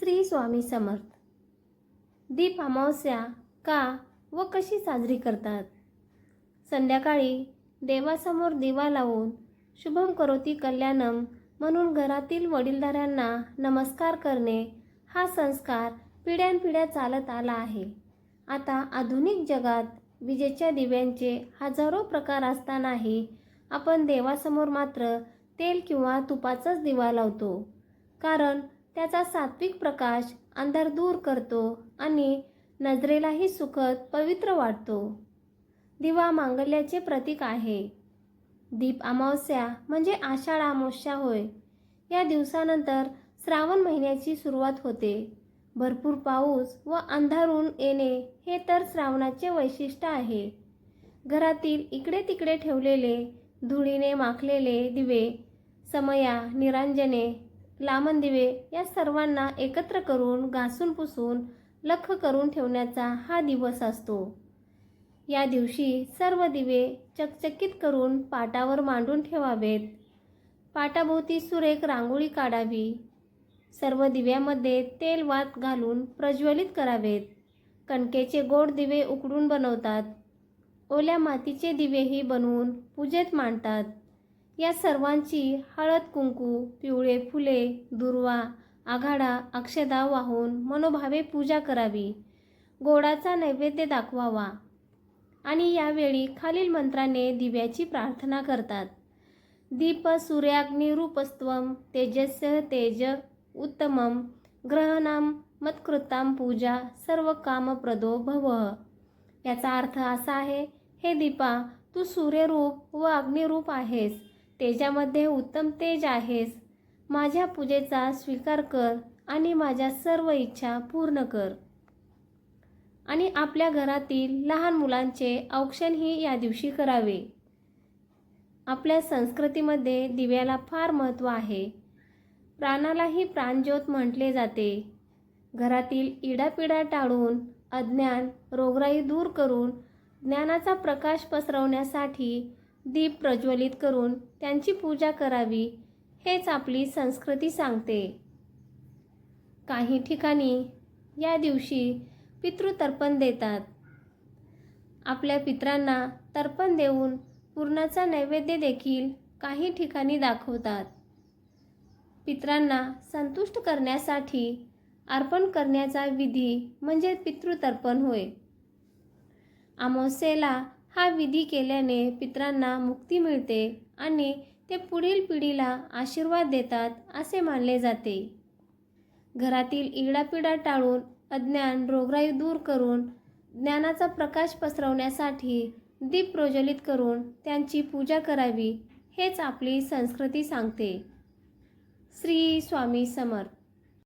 श्री स्वामी समर्थ. दीप अमावस्या का व कशी साजरी करतात? संध्याकाळी देवासमोर दिवा लावून शुभम करोती कल्याणम म्हणून घरातील वडीलधाऱ्यांना नमस्कार करणे हा संस्कार पिढ्यानपिढ्या चालत आला आहे. आता आधुनिक जगात विजेच्या दिव्यांचे हजारो प्रकार असतानाही आपण देवासमोर मात्र तेल किंवा तुपाचाच दिवा लावतो. कारण त्याचा सात्विक प्रकाश अंधार दूर करतो आणि नजरेलाही सुखद पवित्र वाटतो. दिवा मांगल्याचे प्रतीक आहे. दीप अमावस्या म्हणजे आषाढ अमावस्या होय. या दिवसानंतर श्रावण महिन्याची सुरुवात होते. भरपूर पाऊस व अंधारून येणे हे तर श्रावणाचे वैशिष्ट्य आहे. घरातील इकडे तिकडे ठेवलेले धुळीने माखलेले दिवे समया निरांजने लामण दिवे या सर्वांना एकत्र करून घासून पुसून लख करून ठेवण्याचा हा दिवस असतो. या दिवशी सर्व दिवे चकचकीत करून पाटावर मांडून ठेवावेत. पाटाभोवती सुरेख रांगोळी काढावी. सर्व दिव्यामध्ये तेल वात घालून प्रज्वलित करावेत. कणकेचे गोड दिवे उकडून बनवतात. ओल्या मातीचे दिवेही बनवून पूजेत मांडतात. या सर्वांची हळद कुंकू पिवळे फुले दुर्वा आघाडा अक्षदा वाहून मनोभावे पूजा करावी. गोडाचा नैवेद्य दाखवावा. आणि यावेळी खालील मंत्राने दिव्याची प्रार्थना करतात. दीप सूर्याग्निरूपस्त्वं तेजस्य तेज उत्तमं ग्रहणाम मत्कृताम पूजा सर्व कामप्रदो भव. याचा अर्थ असा आहे हे दीपा तू सूर्यरूप व अग्निरूप आहेस. तेजामध्ये उत्तम तेज आहेस. माझ्या पूजेचा स्वीकार कर आणि माझ्या सर्व इच्छा पूर्ण कर. आणि आपल्या घरातील लहान मुलांचे औक्षणही या दिवशी करावे. आपल्या संस्कृतीमध्ये दिव्याला फार महत्त्व आहे. प्राणालाही प्राणज्योत म्हटले जाते. घरातील इडापिडा टाळून अज्ञान रोगराई दूर करून ज्ञानाचा प्रकाश पसरवण्यासाठी दीप प्रज्वलित करून त्यांची पूजा करावी हेच आपली संस्कृती सांगते. काही ठिकाणी या दिवशी पितृतर्पण देतात. आपल्या पित्रांना तर्पण देऊन पूर्णाचा नैवेद्य देखील काही ठिकाणी दाखवतात. पित्रांना संतुष्ट करण्यासाठी अर्पण करण्याचा विधी म्हणजे पितृतर्पण होय. अमावस्येला हा विधी केल्याने पित्रांना मुक्ती मिळते आणि ते पुढील पिढीला आशीर्वाद देतात असे मानले जाते. घरातील इडापिडा टाळून अज्ञान रोगराई दूर करून ज्ञानाचा प्रकाश पसरवण्यासाठी दीप प्रज्वलित करून त्यांची पूजा करावी हेच आपली संस्कृती सांगते. श्री स्वामी समर्थ.